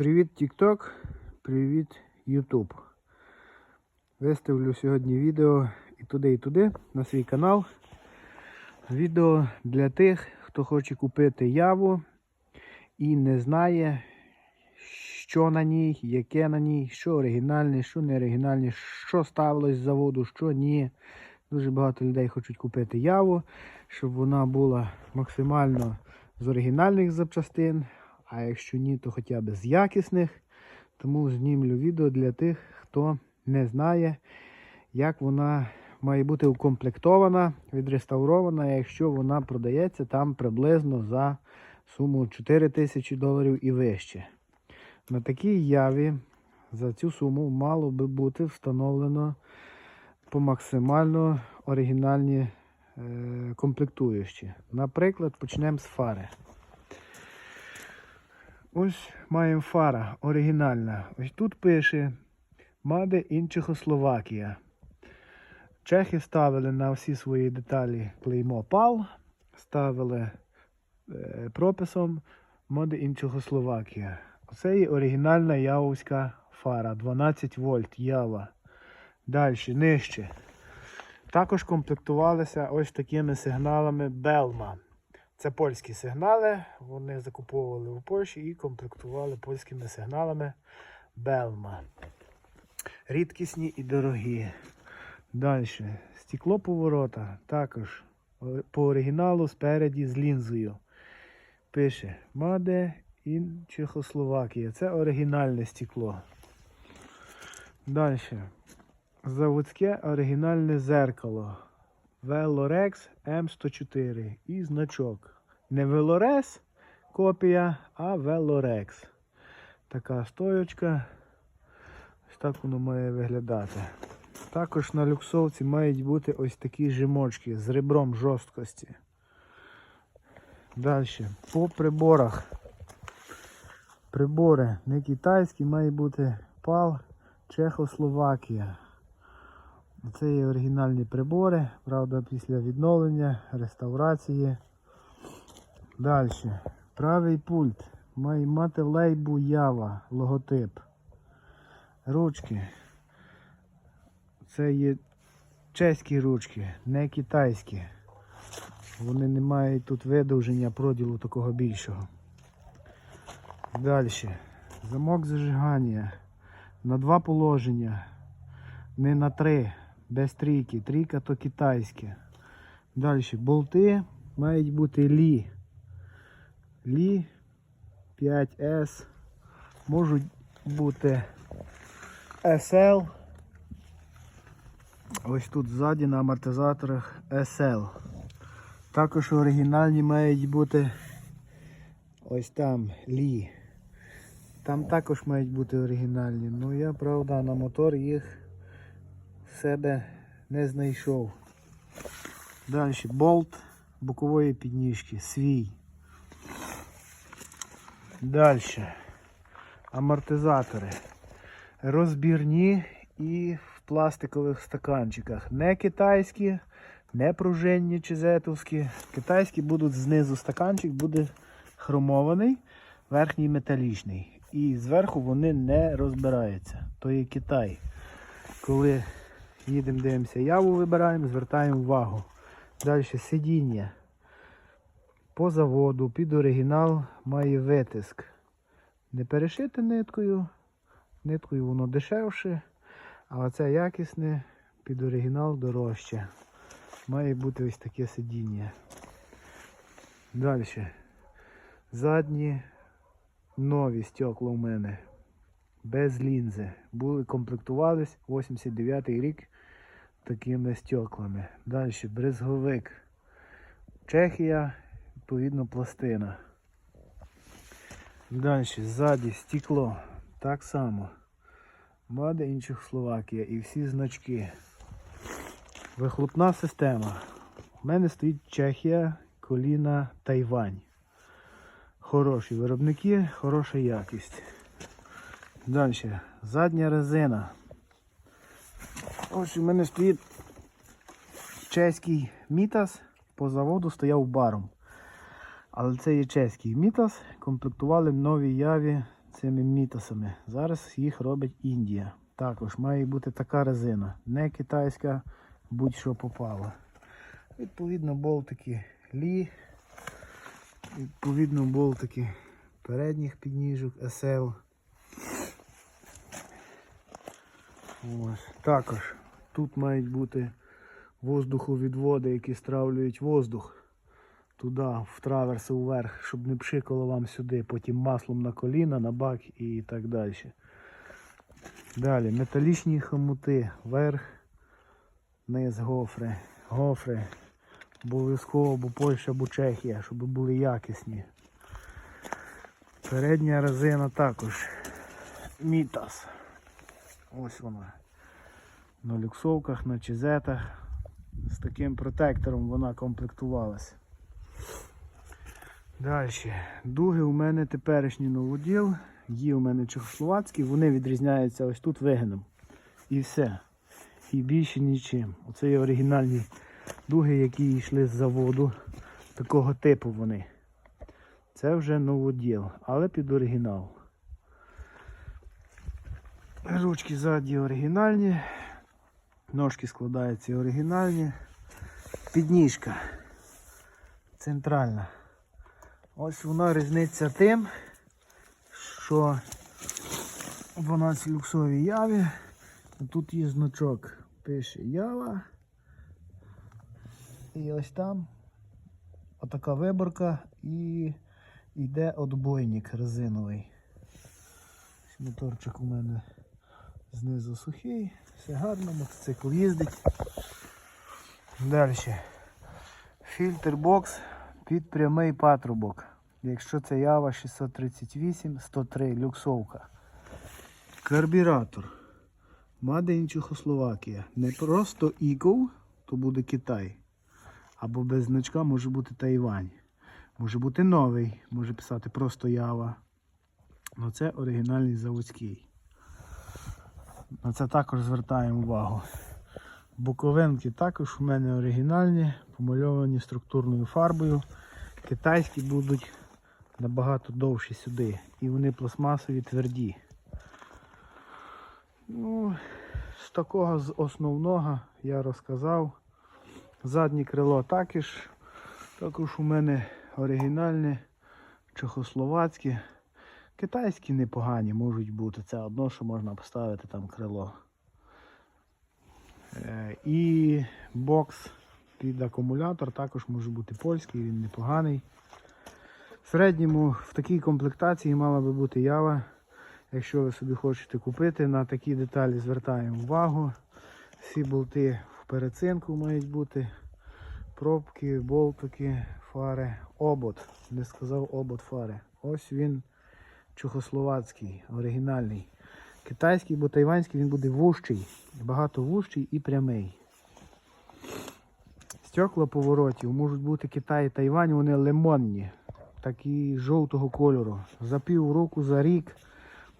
Привіт TikTok, привіт YouTube. Виставлю сьогодні відео і туди, і туди на свій канал. Відео для тих, хто хоче купити яву і не знає, що на ній, яке на ній, що оригінальне, що не оригінальне, що ставилось з заводу, що ні. Дуже багато людей хочуть купити яву, щоб вона була максимально з оригінальних запчастин, а якщо ні, то хоча б з якісних. Тому знімлю відео для тих, хто не знає, як вона має бути укомплектована, відреставрована, якщо вона продається там приблизно за суму 4 тисячі доларів і вище. На такій яві за цю суму мало би бути встановлено по максимально оригінальні е, комплектуючі. Наприклад, почнемо з фари. Ось маємо фара оригінальна. Ось тут пише in Чехословакія. Чехи ставили на всі свої деталі клеймо PAL, ставили е, прописом Made in Чехословакія. Оце є оригінальна явовська фара 12 вольт ява. Далі, нижче. Також комплектувалися ось такими сигналами Belma. Це польські сигнали. Вони закуповували у Польщі і комплектували польськими сигналами Belma. Рідкісні і дорогі. Далі. Стекло поворота. Також по оригіналу спереді з лінзою. Пише Made in Чехословакія. Це оригінальне стекло. Далі. Заводське оригінальне зеркало. Velorex M104 і значок. Не Velores копія, а Velorex. Така стоючка. Ось так воно має виглядати. Також на люксовці мають бути ось такі жимочки з ребром жорсткості. Далі. По приборах. Прибори не китайські, має бути PAL Чехословакія. Це є оригінальні прибори, правда, після відновлення, реставрації. Далі. Правий пульт має мати лейбу Ява, логотип. Ручки. Це є чеські ручки, не китайські. Вони не мають тут видовження проділу такого більшого. Далі. Замок зажигання. На два положення. Не на три. Без трійки. Трійка то китайське. Далі. Болти мають бути лі. Лі 5S. Можуть бути SL. Ось тут ззаді на амортизаторах SL. Також оригінальні мають бути ось там лі. Там також мають бути оригінальні. Ну я, правда, на мотор їх себе не знайшов. Далі болт бокової підніжки, свій. Далі. Амортизатори. Розбірні і в пластикових стаканчиках. Не китайські, не пружинні чи зетовські. Китайські будуть знизу стаканчик, буде хромований, верхній металічний. І зверху вони не розбираються. То є Китай. Коли їдемо, дивимося, яву вибираємо, звертаємо увагу. Далі сидіння. По заводу під оригінал має витиск. Не перешити ниткою. Ниткою воно дешевше, а оце якісне під оригінал дорожче. Має бути ось таке сидіння. Далі. Задні нові стекла у мене. Без лінзи. Були комплектувались 89 рік такими стеклами. Далі брезговик. Чехія, відповідно, пластина. Далі, ззаді стекло. Так само. Мада інших Словакія і всі значки. Вихлопна система. У мене стоїть Чехія, коліна, Тайвань. Хороші виробники, хороша якість. Далі. Задня резина. Ось у мене стоїть чеський мітас. По заводу стояв баром. Але це є чеський мітас. Комплектували в новій яві цими мітосами. Зараз їх робить Індія. Також має бути така резина, не китайська, будь-що попало. Відповідно, болтики лі, відповідно, болтики передніх підніжок SL. Ось. Також тут мають бути воздуховідводи, які стравлюють воздух туди, в траверси вверх, щоб не пшикало вам сюди, потім маслом на коліна, на бак і так далі. Далі металічні хомути, верх, низ гофри, гофри. Обов'язково або Польща, або Чехія, щоб були якісні. Передня резина також. Мітас. Ось вона. На люксовках, на чизетах. З таким протектором вона комплектувалася. Далі. Дуги у мене теперішній новоділ. Є у мене чехословацькі, вони відрізняються ось тут вигином. І все. І більше нічим. Оце є оригінальні дуги, які йшли з заводу. Такого типу вони. Це вже новоділ, але під оригінал. Ручки ззаді оригінальні. Ножки складаються оригінальні. Підніжка центральна. Ось вона різниця тим, що в нас люксовій яві. Тут є значок, пише Ява. І ось там отака виборка і йде отбойник резиновий. Моторчик у мене знизу сухий, все гарно, мотоцикл їздить. Далі. Фільтр бокс під прямий патрубок. Якщо це Ява 638 103 люксовка. Карбюратор. In Чехословакія. Не просто іков, то буде Китай. Або без значка може бути Тайвань. Може бути новий, може писати просто Ява. Ну це оригінальний заводський. На це також звертаємо увагу. Буковинки також у мене оригінальні, помальовані структурною фарбою. Китайські будуть набагато довші сюди. І вони пластмасові тверді. Ну, з такого з основного я розказав. Заднє крило також. Також у мене оригінальне, чехословацьке. Китайські непогані можуть бути. Це одно, що можна поставити там крило. Е, І бокс під акумулятор також може бути польський, він непоганий. В середньому в такій комплектації мала би бути ява. Якщо ви собі хочете купити, на такі деталі звертаємо увагу. Всі болти в перецинку мають бути. Пробки, болтики, фари, обод. Не сказав обод фари. Ось він чехословацький, оригінальний. Китайський, бо тайванський він буде вужчий, багато вужчий і прямий. Стекла поворотів можуть бути Китай і Тайвань, вони лимонні, такі жовтого кольору. За пів року, за рік,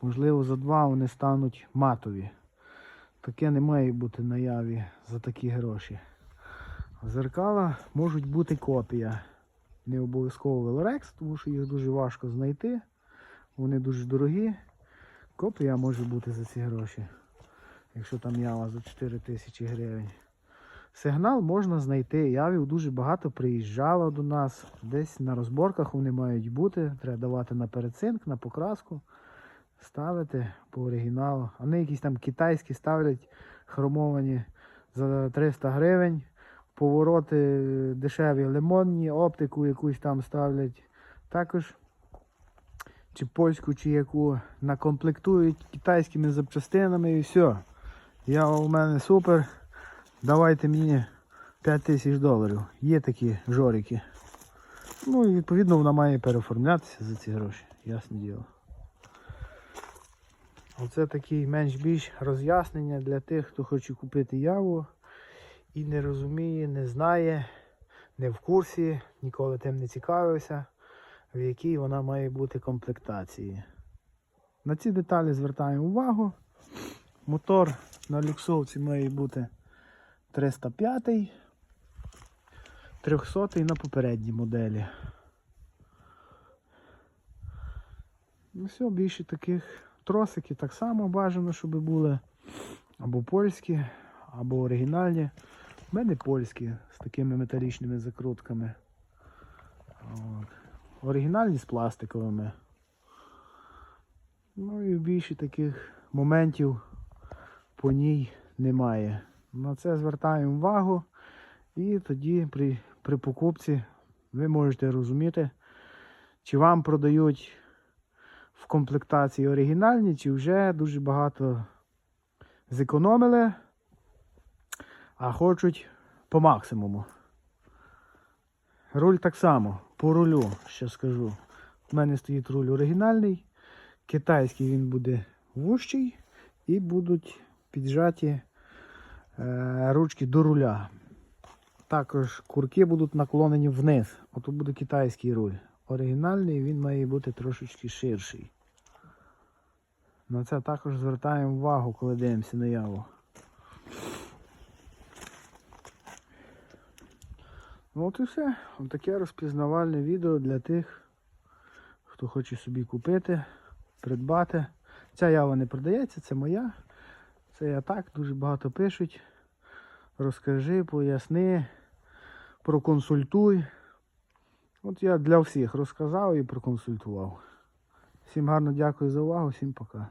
можливо, за два вони стануть матові. Таке не має бути наяві за такі гроші. Зеркала можуть бути копія. Не обов'язково Velrex, тому що їх дуже важко знайти. Вони дуже дорогі. Копія може бути за ці гроші. Якщо там ява за 4 тисячі гривень. Сигнал можна знайти. Явів дуже багато приїжджало до нас. Десь на розборках вони мають бути. Треба давати на перецинк, на покраску. Ставити по оригіналу. Вони якісь там китайські ставлять хромовані за 300 гривень. Повороти дешеві лимонні, оптику якусь там ставлять. Також чи польську, чи яку накомплектують китайськими запчастинами і все. Я у мене супер. Давайте мені 5 тисяч доларів. Є такі жорики. Ну і відповідно вона має переоформлятися за ці гроші. Ясне діло. Оце такий менш-більш роз'яснення для тих, хто хоче купити яву і не розуміє, не знає, не в курсі, ніколи тим не цікавився, в якій вона має бути комплектації. На ці деталі звертаємо увагу. Мотор на люксовці має бути 305, 300 на попередній моделі. Ну все, більше таких тросики так само бажано, щоб були. Або польські, або оригінальні. У мене польські з такими металічними закрутками. От. Оригінальні з пластиковими. Ну і більше таких моментів по ній немає. На це звертаємо увагу. І тоді при, при покупці ви можете розуміти, чи вам продають в комплектації оригінальні, чи вже дуже багато зекономили, а хочуть по максимуму. Руль так само, по рулю, що скажу. У мене стоїть руль оригінальний, китайський він буде вущий і будуть піджаті е, ручки до руля. Також курки будуть наклонені вниз. Ото буде китайський руль. Оригінальний він має бути трошечки ширший. На це також звертаємо увагу, коли дивимося наяву. Ну от і все. Таке розпізнавальне відео для тих, хто хоче собі купити, придбати. Ця ява не продається, це моя. Це я так, дуже багато пишуть. Розкажи, поясни, проконсультуй. От я для всіх розказав і проконсультував. Всім гарно дякую за увагу, всім пока.